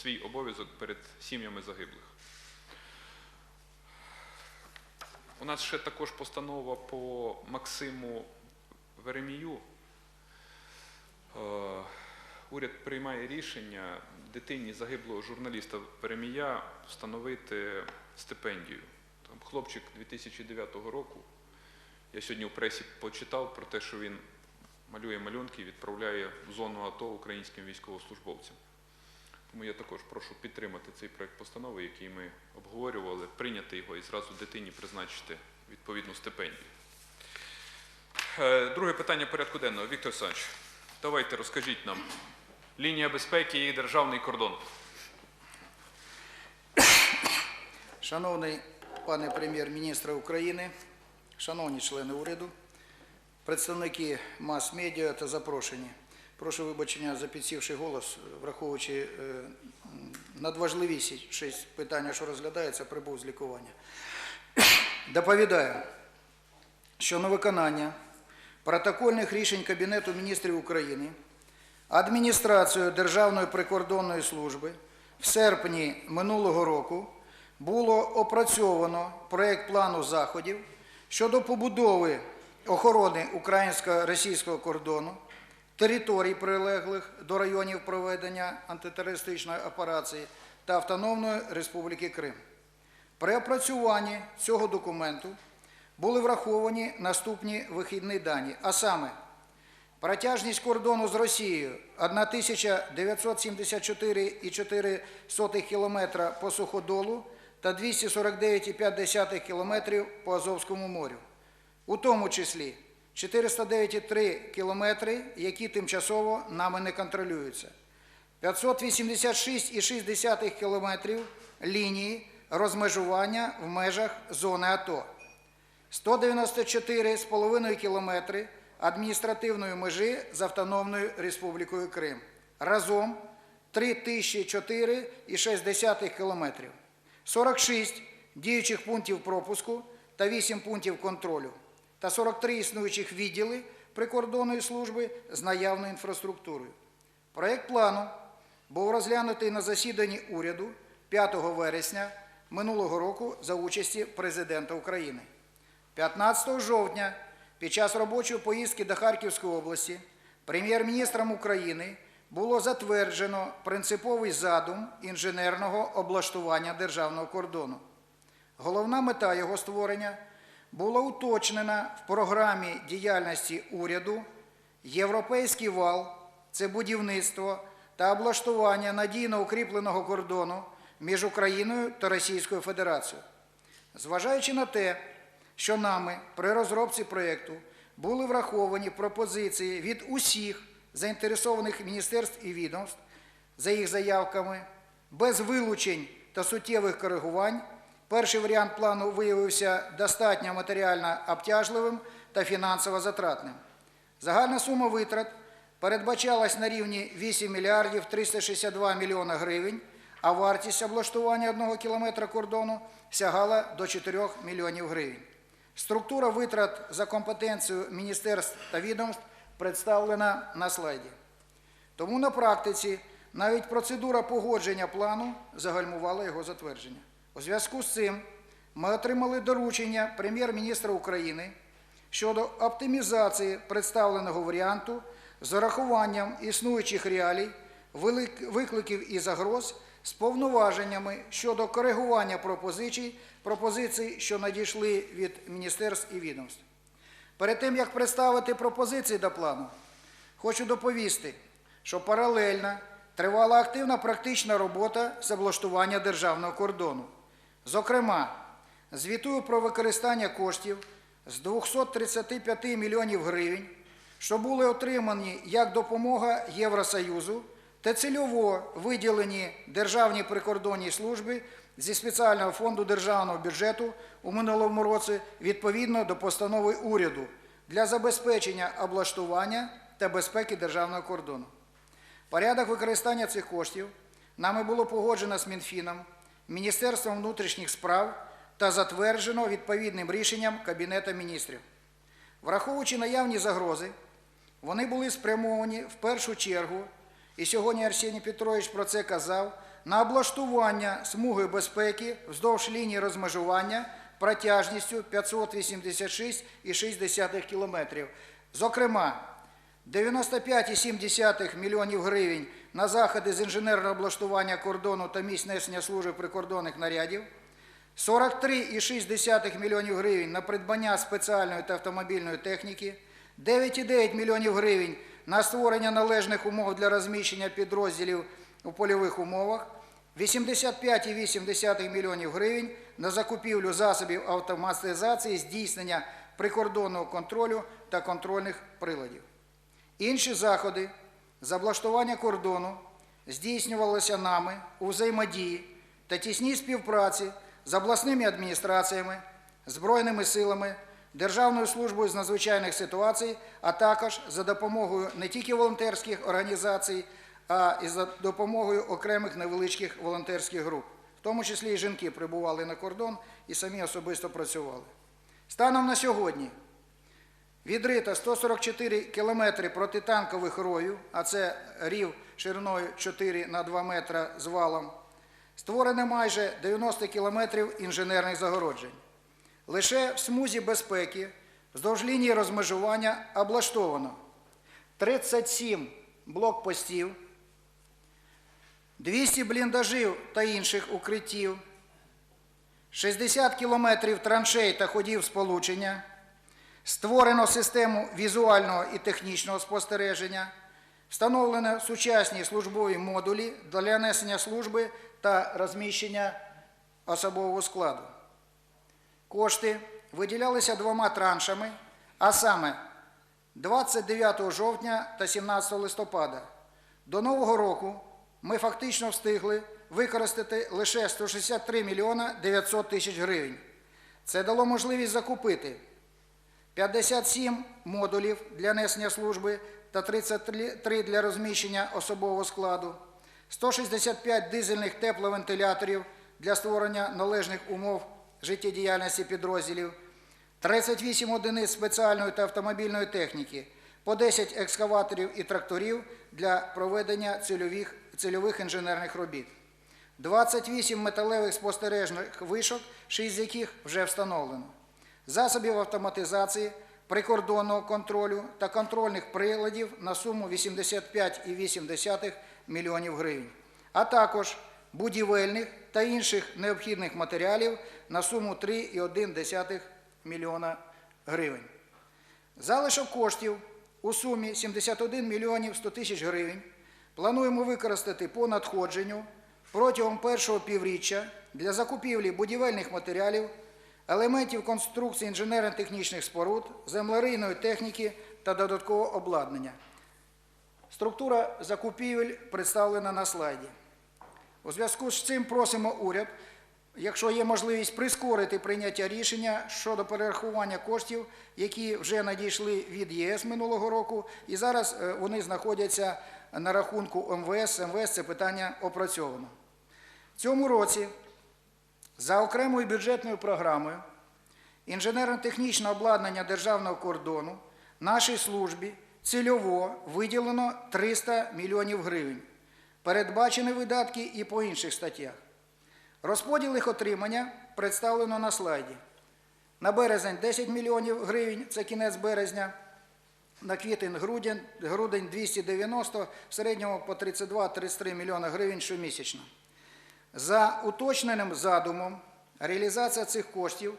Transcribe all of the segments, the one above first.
свій обов'язок перед сім'ями загиблих. У нас ще також постанова по Максиму Веремію. Е, Уряд приймає рішення дитині загиблого журналіста Веремія встановити стипендію. Хлопчик 2009 року. Я сьогодні в пресі почитав про те, що він малює малюнки і відправляє в зону АТО українським військовослужбовцям. Тому я також прошу підтримати цей проект постанови, який ми обговорювали, прийняти його і зразу дитині призначити відповідну стипендію. Е, Друге питання порядку денного. Віктор Олександрович, давайте розкажіть нам. Лінія безпеки і державний кордон. Шановний пане прем'єр-міністре України, шановні члени уряду, представники мас-медіа та запрошені. Прошу вибачення за підсівший голос, враховуючи е, м, питання, що розглядається, прибув з лікування. Доповідаю, що на виконання протокольних рішень Кабінету міністрів України адміністрацією Державної прикордонної служби в серпні минулого року було опрацьовано проект плану заходів щодо побудови охорони українсько-російського кордону, територій, прилеглих до районів проведення антитерористичної операції та Автономної Республіки Крим. При опрацюванні цього документу були враховані наступні вихідні дані, а саме Протяжність кордону з Росією 1974,4 км по суходолу та 249,5 км по Азовському морю, у тому числі 409,3 км, які тимчасово нами не контролюються, 586,6 км лінії розмежування в межах зони АТО. 194,5 кілометри адміністративної межі з Автономною Республікою Крим. Разом 3004,6 кілометрів. 46 діючих пунктів пропуску та 8 пунктів контролю та 43 існуючих відділи прикордонної служби з наявною інфраструктурою. Проект плану був розглянутий на засіданні уряду 5 вересня минулого року за участі президента України. 15 жовтня під час робочої поїздки до Харківської області прем'єр-міністром України було затверджено принциповий задум інженерного облаштування державного кордону. Головна мета його створення була уточнена в програмі діяльності уряду Європейський вал це будівництво та облаштування надійно укріпленого кордону між Україною та Російською Федерацією. Зважаючи на те, що нами при розробці проєкту були враховані пропозиції від усіх заінтересованих міністерств і відомств за їх заявками, без вилучень та суттєвих коригувань, перший варіант плану виявився достатньо матеріально обтяжливим та фінансово затратним. Загальна сума витрат передбачалась на рівні 8 мільярдів 362 мільйона гривень, а вартість облаштування одного кілометра кордону сягала до 4 мільйонів гривень. Структура витрат за компетенцією міністерств та відомств представлена на слайді. Тому на практиці навіть процедура погодження плану загальмувала його затвердження. У зв'язку з цим ми отримали доручення прем'єр-міністра України щодо оптимізації представленого варіанту з урахуванням існуючих реалій, викликів і загроз з повноваженнями щодо коригування пропозицій, пропозицій, що надійшли від міністерств і відомств. Перед тим, як представити пропозиції до плану, хочу доповісти, що паралельно тривала активна практична робота з облаштування державного кордону. Зокрема, звітую про використання коштів з 235 мільйонів гривень, що були отримані як допомога Євросоюзу та цільово виділені Державній прикордонній службі зі спеціального фонду державного бюджету у минулому році відповідно до постанови уряду для забезпечення облаштування та безпеки державного кордону. Порядок використання цих коштів нами було погоджено з Мінфіном, Міністерством внутрішніх справ та затверджено відповідним рішенням Кабінету міністрів. Враховуючи наявні загрози, вони були спрямовані в першу чергу, і сьогодні Арсеній Петрович про це казав, на облаштування смуги безпеки вздовж лінії розмежування протяжністю 586,6 км. Зокрема, 95,7 мільйонів гривень на заходи з інженерного облаштування кордону та місць несення служби прикордонних нарядів, 43,6 мільйонів гривень на придбання спеціальної та автомобільної техніки, 9,9 мільйонів гривень на створення належних умов для розміщення підрозділів у польових умовах, 85,8 мільйонів гривень на закупівлю засобів автоматизації, здійснення прикордонного контролю та контрольних приладів. Інші заходи з облаштування кордону здійснювалися нами у взаємодії та тісній співпраці з обласними адміністраціями, Збройними силами, Державною службою з надзвичайних ситуацій, а також за допомогою не тільки волонтерських організацій, а і за допомогою окремих невеличких волонтерських груп. В тому числі і жінки прибували на кордон і самі особисто працювали. Станом на сьогодні Відрито 144 кілометри протитанкових ровів, а це рів шириною 4 на 2 метра з валом. Створено майже 90 кілометрів інженерних загороджень. Лише в смузі безпеки вздовж лінії розмежування облаштовано 37 блокпостів, 200 бліндажів та інших укриттів, 60 кілометрів траншей та ходів сполучення, Створено систему візуального і технічного спостереження, встановлено сучасні службові модулі для несення служби та розміщення особового складу. Кошти виділялися двома траншами, а саме 29 жовтня та 17 листопада. До Нового року ми фактично встигли використати лише 163 мільйона 900 тисяч гривень. Це дало можливість закупити 57 модулів для несення служби та 33 для розміщення особового складу, 165 дизельних тепловентиляторів для створення належних умов життєдіяльності підрозділів, 38 одиниць спеціальної та автомобільної техніки, по 10 екскаваторів і тракторів для проведення цільових, цільових інженерних робіт. 28 металевих спостережних вишок, 6 з яких вже встановлено засобів автоматизації, прикордонного контролю та контрольних приладів на суму 85,8 мільйонів гривень, а також будівельних та інших необхідних матеріалів на суму 3,1 мільйона гривень. Залишок коштів у сумі 71 мільйонів 100 тисяч гривень плануємо використати по надходженню протягом першого півріччя для закупівлі будівельних матеріалів елементів конструкції інженерно-технічних споруд, землерийної техніки та додаткового обладнання. Структура закупівель представлена на слайді. У зв'язку з цим просимо уряд, якщо є можливість, прискорити прийняття рішення щодо перерахування коштів, які вже надійшли від ЄС минулого року, і зараз е, вони знаходяться на рахунку МВС. МВС це питання опрацьовано. В цьому році за окремою бюджетною програмою інженерно-технічне обладнання державного кордону нашій службі цільово виділено 300 мільйонів гривень. Передбачені видатки і по інших статтях. Розподіл їх отримання представлено на слайді. На березень 10 мільйонів гривень, це кінець березня, на квітень грудень, грудень 290, в середньому по 32-33 мільйони гривень щомісячно. За уточненим задумом, реалізація цих коштів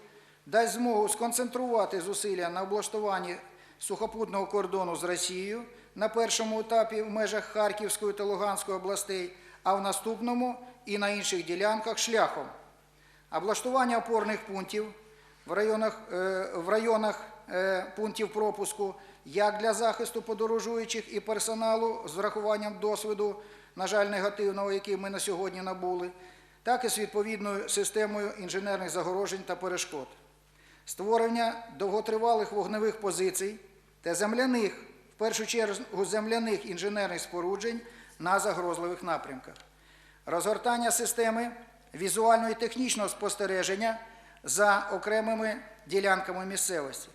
дасть змогу сконцентрувати зусилля на облаштуванні сухопутного кордону з Росією на першому етапі в межах Харківської та Луганської областей, а в наступному і на інших ділянках шляхом облаштування опорних пунктів в районах, е, в районах е, пунктів пропуску як для захисту подорожуючих і персоналу з врахуванням досвіду, на жаль, негативного, який ми на сьогодні набули, так і з відповідною системою інженерних загорожень та перешкод. Створення довготривалих вогневих позицій та земляних, в першу чергу земляних інженерних споруджень на загрозливих напрямках. Розгортання системи візуального і технічного спостереження за окремими ділянками місцевості.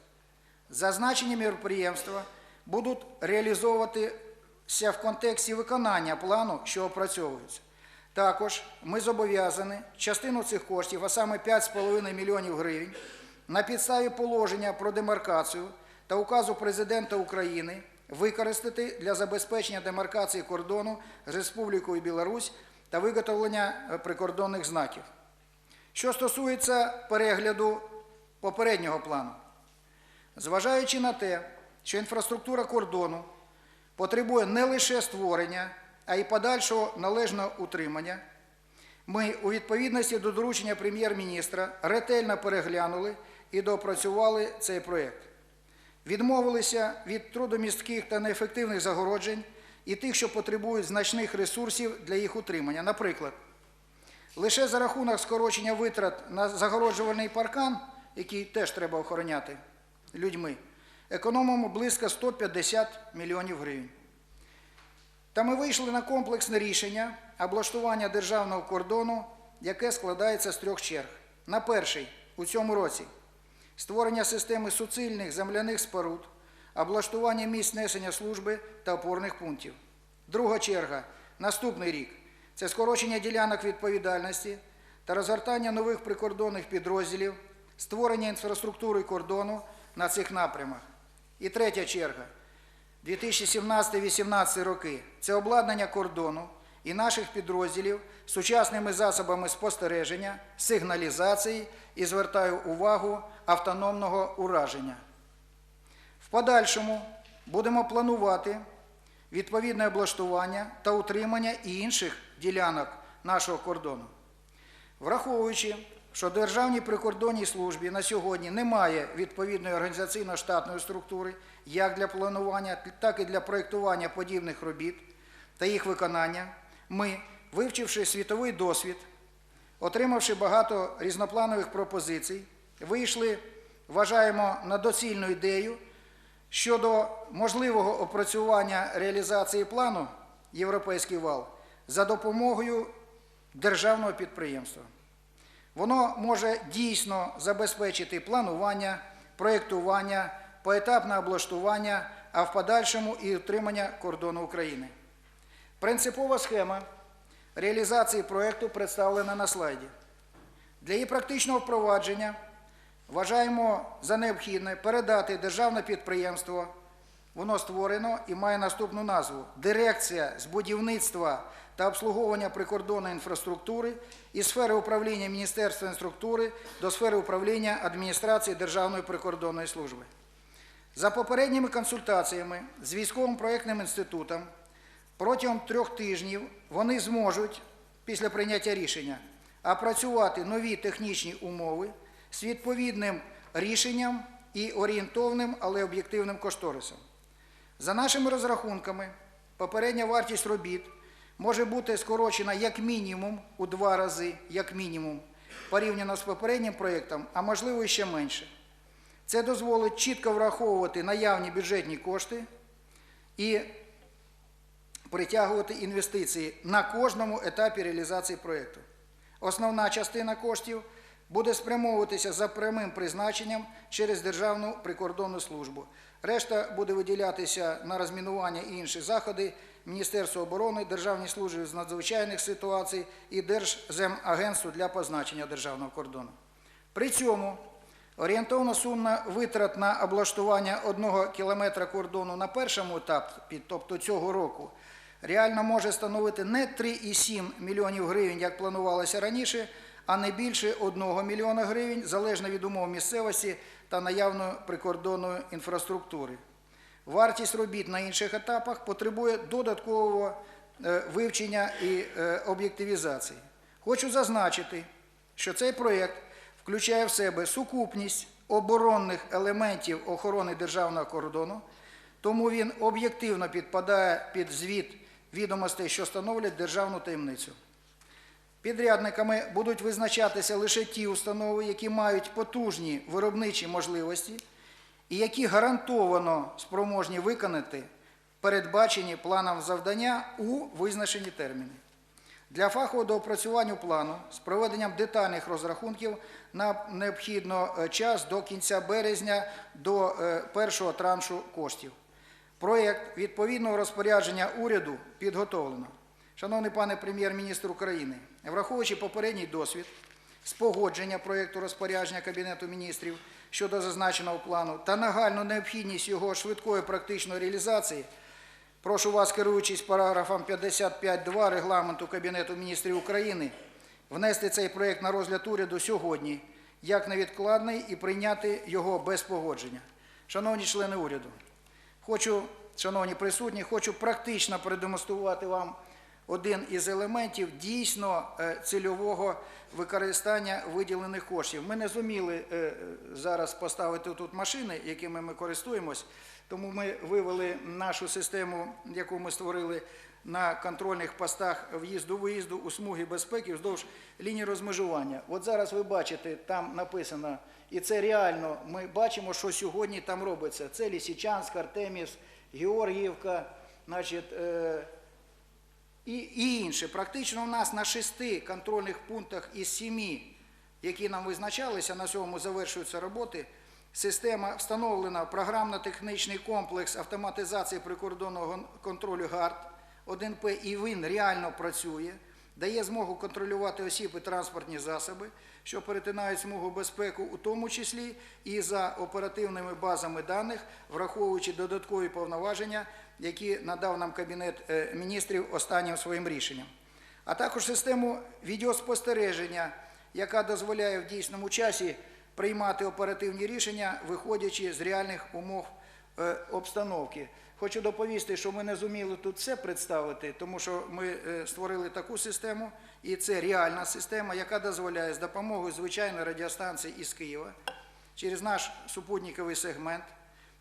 Зазначені міроприємства будуть реалізовуватися в контексті виконання плану, що опрацьовується. Також ми зобов'язані частину цих коштів, а саме 5,5 мільйонів гривень, на підставі положення про демаркацію та указу президента України використати для забезпечення демаркації кордону з Республікою Білорусь та виготовлення е, прикордонних знаків. Що стосується перегляду попереднього плану, зважаючи на те, що інфраструктура кордону потребує не лише створення, а й подальшого належного утримання, ми у відповідності до доручення прем'єр-міністра ретельно переглянули і доопрацювали цей проєкт. Відмовилися від трудомістких та неефективних загороджень і тих, що потребують значних ресурсів для їх утримання. Наприклад, лише за рахунок скорочення витрат на загороджувальний паркан, який теж треба охороняти людьми, економимо близько 150 мільйонів гривень. Та ми вийшли на комплексне рішення облаштування державного кордону, яке складається з трьох черг. На перший у цьому році створення системи суцільних земляних споруд, облаштування місць несення служби та опорних пунктів. Друга черга наступний рік це скорочення ділянок відповідальності та розгортання нових прикордонних підрозділів, створення інфраструктури кордону на цих напрямах. І третя черга 2017-2018 роки це обладнання кордону і наших підрозділів сучасними засобами спостереження, сигналізації і звертаю увагу автономного ураження. В подальшому будемо планувати відповідне облаштування та утримання і інших ділянок нашого кордону. Враховуючи, що Державній прикордонній службі на сьогодні немає відповідної організаційно-штатної структури як для планування, так і для проєктування подібних робіт та їх виконання, ми, вивчивши світовий досвід, отримавши багато різнопланових пропозицій, вийшли, вважаємо, на доцільну ідею щодо можливого опрацювання реалізації плану Європейський вал за допомогою державного підприємства. Воно може дійсно забезпечити планування, проєктування, поетапне облаштування, а в подальшому і утримання кордону України. Принципова схема реалізації проєкту представлена на слайді. Для її практичного впровадження вважаємо за необхідне передати державне підприємство. Воно створено і має наступну назву Дирекція з будівництва та обслуговування прикордонної інфраструктури із сфери управління Міністерства інфраструктури до сфери управління адміністрації Державної прикордонної служби. За попередніми консультаціями з військовим проєктним інститутом протягом трьох тижнів вони зможуть після прийняття рішення опрацювати нові технічні умови з відповідним рішенням і орієнтовним, але об'єктивним кошторисом. За нашими розрахунками, попередня вартість робіт може бути скорочена як мінімум у два рази, як мінімум, порівняно з попереднім проєктом, а можливо і ще менше. Це дозволить чітко враховувати наявні бюджетні кошти і притягувати інвестиції на кожному етапі реалізації проєкту. Основна частина коштів буде спрямовуватися за прямим призначенням через Державну прикордонну службу. Решта буде виділятися на розмінування і інші заходи Міністерства оборони, Державній службі з надзвичайних ситуацій і Держземагентству для позначення державного кордону. При цьому орієнтовна сума витрат на облаштування одного кілометра кордону на першому етапі, тобто цього року, реально може становити не 3,7 мільйонів гривень, як планувалося раніше, а не більше 1 мільйона гривень, залежно від умов місцевості та наявної прикордонної інфраструктури. Вартість робіт на інших етапах потребує додаткового е, вивчення і е, об'єктивізації. Хочу зазначити, що цей проєкт включає в себе сукупність оборонних елементів охорони державного кордону, тому він об'єктивно підпадає під звіт відомостей, що становлять державну таємницю. Підрядниками будуть визначатися лише ті установи, які мають потужні виробничі можливості і які гарантовано спроможні виконати передбачені планом завдання у визначені терміни. Для фахового доопрацювання плану з проведенням детальних розрахунків нам необхідно е, час до кінця березня до е, першого траншу коштів. Проєкт відповідного розпорядження уряду підготовлено. Шановний пане прем'єр-міністр України, враховуючи попередній досвід з погодження проєкту розпорядження Кабінету міністрів щодо зазначеного плану та нагальну необхідність його швидкої практичної реалізації, прошу вас, керуючись параграфом 55.2 Регламенту Кабінету міністрів України, внести цей проєкт на розгляд уряду сьогодні, як невідкладний, і прийняти його без погодження. Шановні члени уряду, Хочу, шановні присутні, хочу практично продемонструвати вам один із елементів дійсно е, цільового використання виділених коштів. Ми не зуміли е, зараз поставити тут машини, якими ми користуємось, тому ми вивели нашу систему, яку ми створили на контрольних постах в'їзду-виїзду у смуги безпеки вздовж лінії розмежування. От зараз ви бачите, там написано, і це реально, ми бачимо, що сьогодні там робиться. Це Лісичанськ, Артеміс, Георгіївка, значить, е, і, і інше. Практично у нас на шести контрольних пунктах із семи, які нам визначалися, на сьому завершуються роботи. Система встановлена програмно-технічний комплекс автоматизації прикордонного контролю ГАРД 1П, і він реально працює, дає змогу контролювати осіб і транспортні засоби, що перетинають смугу безпеку, у тому числі і за оперативними базами даних, враховуючи додаткові повноваження, які надав нам Кабінет е, міністрів останнім своїм рішенням. А також систему відеоспостереження, яка дозволяє в дійсному часі приймати оперативні рішення, виходячи з реальних умов обстановки. Хочу доповісти, що ми не зуміли тут все представити, тому що ми е, створили таку систему, і це реальна система, яка дозволяє з допомогою звичайної радіостанції із Києва через наш супутниковий сегмент,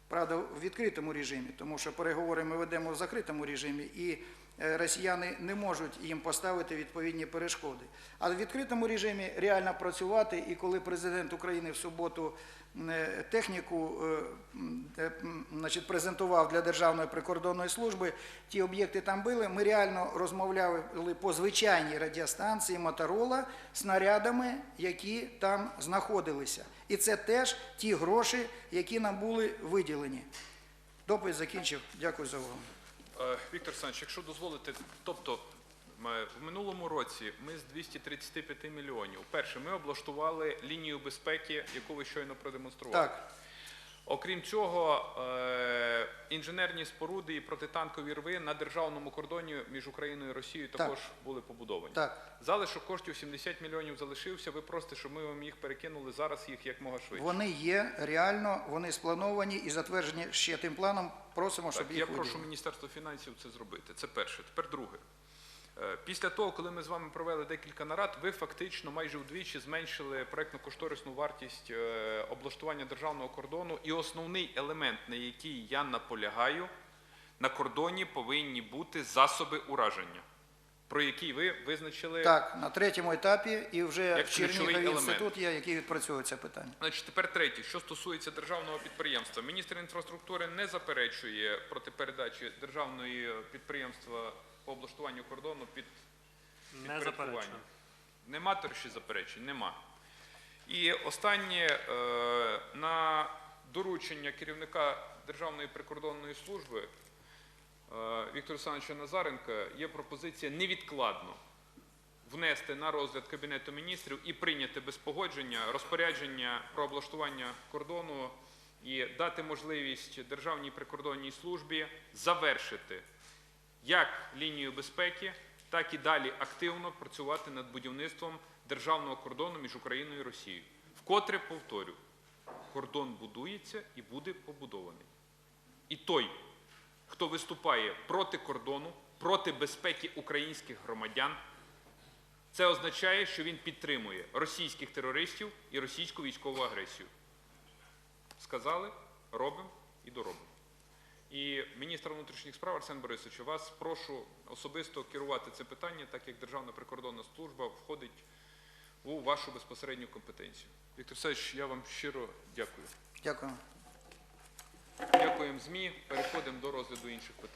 правда, в відкритому режимі, тому що переговори ми ведемо в закритому режимі, і е, росіяни не можуть їм поставити відповідні перешкоди. А в відкритому режимі реально працювати, і коли президент України в суботу е, техніку е, м, е, значить, презентував для Державної прикордонної служби, ті об'єкти там були, ми реально розмовляли по звичайній радіостанції Моторола снарядами, які там знаходилися. І це теж ті гроші, які нам були виділені. Доповідь закінчив. Дякую за увагу. Е, Віктор Олександрович, якщо дозволите, тобто в минулому році ми з 235 мільйонів. Перше, ми облаштували лінію безпеки, яку ви щойно продемонстрували. Так, Окрім цього, е, інженерні споруди і протитанкові рви на державному кордоні між Україною і Росією Так. також були побудовані. так. Залишок коштів 70 мільйонів залишився. Ви просите, щоб ми вам їх перекинули зараз їх якмога швидше. Вони є реально, вони сплановані і затверджені ще тим планом. Просимо, щоб Так, їх я прошу. Міністерство фінансів це зробити. Це перше. Тепер друге. Е, Після того, коли ми з вами провели декілька нарад, ви фактично майже вдвічі зменшили проєктно-кошторисну вартість е, облаштування державного кордону. І основний елемент, на який я наполягаю, на кордоні повинні бути засоби ураження, про які ви визначили. Так, на третьому етапі і вже Як в Чернігові інститут є, який відпрацьовує це питання. Значить, тепер третє, що стосується державного підприємства. Міністр інфраструктури не заперечує проти передачі державної підприємства по облаштуванню кордону під підпорядкування. Нема торші заперечень, нема. І останнє е, на доручення керівника Державної прикордонної служби е, Віктора Олександровича Назаренка є пропозиція невідкладно внести на розгляд Кабінету міністрів і прийняти без погодження розпорядження про облаштування кордону і дати можливість Державній прикордонній службі завершити як лінію безпеки, так і далі активно працювати над будівництвом державного кордону між Україною і Росією. Вкотре повторю, кордон будується і буде побудований. І той, хто виступає проти кордону, проти безпеки українських громадян, це означає, що він підтримує російських терористів і російську військову агресію. Сказали, робимо і доробимо. І міністр внутрішніх справ Арсен Борисович, вас прошу особисто керувати це питання, так як Державна прикордонна служба входить у вашу безпосередню компетенцію. Віктор Савич, я вам щиро дякую. Дякую. Дякуємо ЗМІ. Переходимо до розгляду інших питань.